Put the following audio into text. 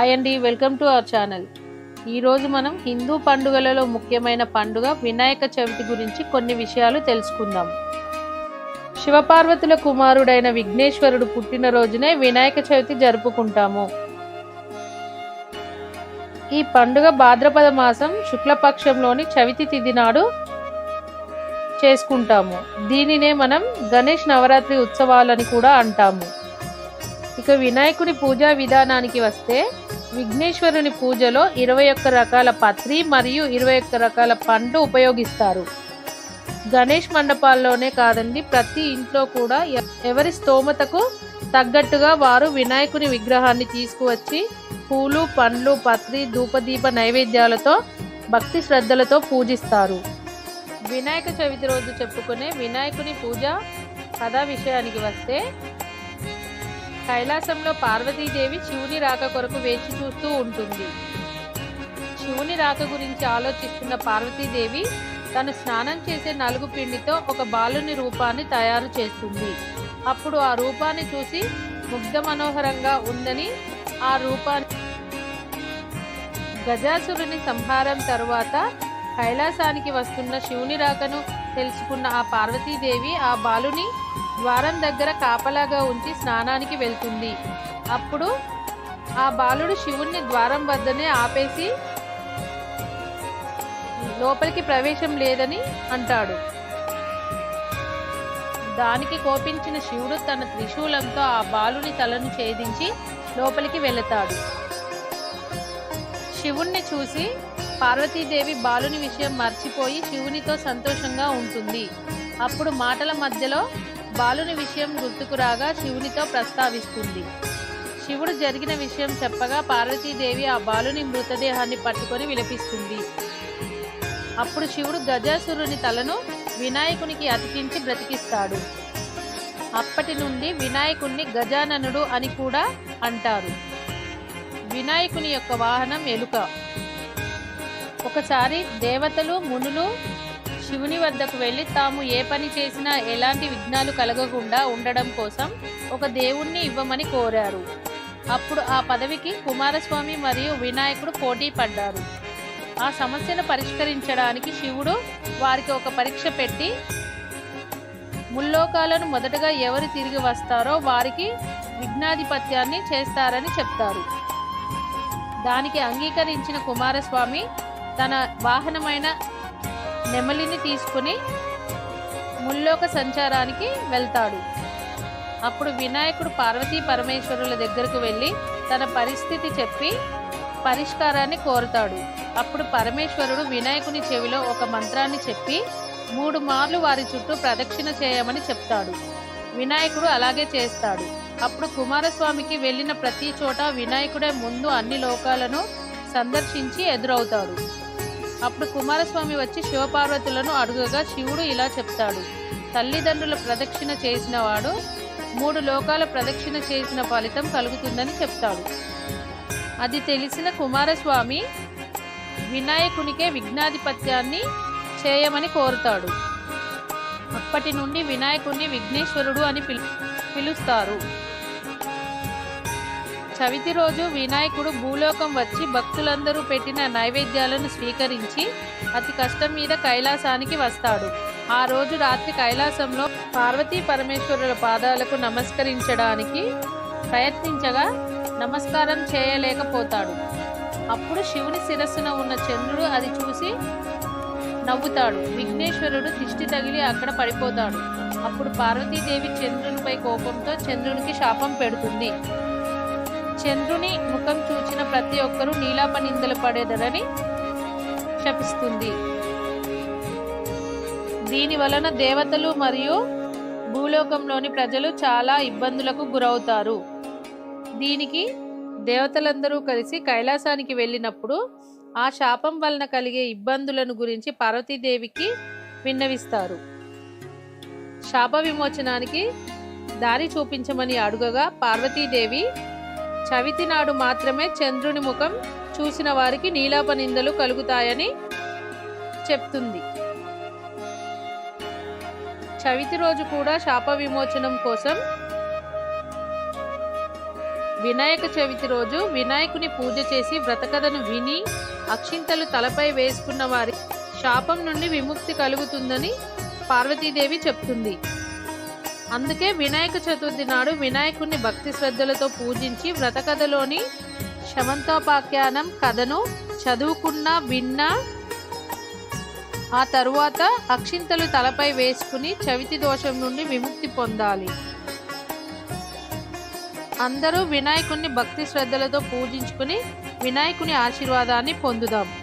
Hi అండి welcome to our channel ఈరోజు మనం హిందూ పండుగలలో ముఖ్యమైన పండుగ వినాయక చవితి గురించి కొన్ని విషయాలు తెలుసుకుందాం. శివపార్వతుల కుమారుడైన విఘ్నేశ్వరుడు పుట్టినరోజునే వినాయక చవితి జరుపుకుంటాము. ఈ పండుగ భాద్రపద మాసం శుక్లపక్షంలోని చవితి తిథి నాడు చేసుకుంటాము. దీనినే మనం గణేష్ నవరాత్రి ఉత్సవాలని కూడా అంటాము. ఇక వినాయకుని పూజా విధానానికి వస్తే విఘ్నేశ్వరుని పూజలో ఇరవై ఒక్క రకాల పత్రి మరియు ఇరవై ఒక్క రకాల పండ్లు ఉపయోగిస్తారు. గణేష్ మండపాల్లోనే కాదండి ప్రతి ఇంట్లో కూడా ఎ- ఎవరి స్తోమతకు తగ్గట్టుగా వారు వినాయకుని విగ్రహాన్ని తీసుకువచ్చి పూలు పండ్లు పత్రి ధూపదీప నైవేద్యాలతో భక్తి శ్రద్ధలతో పూజిస్తారు. వినాయక చవితి రోజు చెప్పుకునే వినాయకుని పూజ కథా విషయానికి వస్తే కైలాసంలో పార్వతీదేవి శివుని రాక కొరకు వేచి చూస్తూ ఉంటుంది. శివుని రాక గురించి ఆలోచిస్తున్న పార్వతీదేవి తను స్నానం చేసే నలుగు పిండితో ఒక బాలుని రూపాన్ని తయారు చేస్తుంది. అప్పుడు ఆ రూపాన్ని చూసి ముగ్ధ మనోహరంగా ఉందని ఆ రూపాన్ని గజాసురుని సంహారం తరువాత కైలాసానికి వస్తున్న శివుని రాకను తెలుసుకున్న ఆ పార్వతీదేవి ఆ బాలుని ద్వారం దగ్గర కాపలాగా ఉంచి స్నానానికి వెళ్తుంది. అప్పుడు ఆ బాలుడు శివుణ్ణి ద్వారం వద్దనే ఆపేసి లోపలికి ప్రవేశం లేదని అంటాడు. దానికి కోపించిన శివుడు తన త్రిశూలంతో ఆ బాలుని తలను ఛేదించి లోపలికి వెళతాడు. శివుణ్ణి చూసి పార్వతీదేవి బాలుని విషయం మర్చిపోయి శివునితో సంతోషంగా ఉంటుంది. అప్పుడు మాటల మధ్యలో బాలుని విషయం గుర్తుకు రాగా శివునితో ప్రస్తావిస్తుంది. శివుడు జరిగిన విషయం చెప్పగా పార్వతీదేవి ఆ బాలుని మృతదేహాన్ని పట్టుకొని విలపిస్తుంది. అప్పుడు శివుడు గజాసురుని తలను వినాయకునికి అతికించి బ్రతికిస్తాడు. అప్పటి నుండి వినాయకుణ్ణి గజాననుడు అని కూడా అంటారు. వినాయకుని యొక్క వాహనం ఎలుక. ఒకసారి దేవతలు మునులు శివుని వద్దకు వెళ్ళి తాము ఏ పని చేసినా ఎలాంటి విఘ్నాలు కలగకుండా ఉండడం కోసం ఒక దేవుణ్ణి ఇవ్వమని కోరారు. అప్పుడు ఆ పదవికి కుమారస్వామి మరియు వినాయకుడు పోటీ పడ్డారు. ఆ సమస్యను పరిష్కరించడానికి శివుడు వారికి ఒక పరీక్ష పెట్టి ముల్లోకాలను మొదటగా ఎవరు తిరిగి వస్తారో వారికి విఘ్నాధిపత్యాన్ని చేస్తారని చెప్తారు. దానికి అంగీకరించిన కుమారస్వామి తన వాహనమైన నెమలిని తీసుకుని ముల్లోక సంచారానికి వెళ్తాడు. అప్పుడు వినాయకుడు పార్వతీ పరమేశ్వరుల దగ్గరకు వెళ్ళి తన పరిస్థితి చెప్పి పరిష్కారాన్ని కోరుతాడు. అప్పుడు పరమేశ్వరుడు వినాయకుని చెవిలో ఒక మంత్రాన్ని చెప్పి మూడు మార్లు వారి చుట్టూ ప్రదక్షిణ చేయమని చెప్తాడు. వినాయకుడు అలాగే చేస్తాడు. అప్పుడు కుమారస్వామికి వెళ్ళిన ప్రతి చోట వినాయకుడే ముందు అన్ని లోకాలను సందర్శించి ఎదురవుతాడు. అప్పుడు కుమారస్వామి వచ్చి శివపార్వతులను అడుగగా శివుడు ఇలా చెప్తాడు. తల్లిదండ్రుల ప్రదక్షిణ చేసిన వాడు మూడు లోకాల ప్రదక్షిణ చేసిన ఫలితం కలుగుతుందని చెప్తాడు. అది తెలిసిన కుమారస్వామి వినాయకునికే విఘ్నాధిపత్యాన్ని చేయమని కోరుతాడు. అప్పటి నుండి వినాయకుణ్ణి విఘ్నేశ్వరుడు అని పిలు పిలుస్తారు. చవితి రోజు వినాయకుడు భూలోకం వచ్చి భక్తులందరూ పెట్టిన నైవేద్యాలను స్వీకరించి అతి కష్టం మీద కైలాసానికి వస్తాడు. ఆ రోజు రాత్రి కైలాసంలో పార్వతీ పరమేశ్వరుల పాదాలకు నమస్కరించడానికి ప్రయత్నించగా నమస్కారం చేయలేకపోతాడు. అప్పుడు శివుని శిరస్సున ఉన్న చంద్రుడు అది చూసి నవ్వుతాడు. విఘ్నేశ్వరుడు దిష్టి తగిలి అక్కడ పడిపోతాడు. అప్పుడు పార్వతీదేవి చంద్రునిపై కోపంతో చంద్రునికి శాపం పెడుతుంది. చంద్రుని ముఖం చూచిన ప్రతి ఒక్కరూ నీలాప నిందలు పడేదరని శపిస్తుంది. దీని వలన దేవతలు మరియు భూలోకంలోని ప్రజలు చాలా ఇబ్బందులకు గురవుతారు. దీనికి దేవతలందరూ కలిసి కైలాసానికి వెళ్ళినప్పుడు ఆ శాపం వలన కలిగే ఇబ్బందులను గురించి పార్వతీదేవికి విన్నవిస్తారు. శాప విమోచనానికి దారి చూపించమని అడుగగా పార్వతీదేవి చవితి నాడు మాత్రమే చంద్రుని ముఖం చూసిన వారికి నీలాప నిందలు కలుగుతాయని చెప్తుంది. చవితి రోజు కూడా శాప విమోచనం కోసం వినాయక చవితి రోజు వినాయకుని పూజ చేసి వ్రతకథను విని అక్షింతలు తలపై వేసుకున్న వారి శాపం నుండి విముక్తి కలుగుతుందని పార్వతీదేవి చెప్తుంది. అందుకే వినాయక చతుర్థి నాడు వినాయకుడిని భక్తి శ్రద్ధలతో పూజించి వ్రతకథలోని శమంతోపాఖ్యానం కథను చదువుకున్న విన్నా ఆ తరువాత అక్షింతలు తలపై వేసుకుని చవితి దోషం నుండి విముక్తి పొందాలి. అందరూ వినాయకుణ్ణి భక్తి శ్రద్ధలతో పూజించుకుని వినాయకుని ఆశీర్వాదాన్ని పొందుదాం.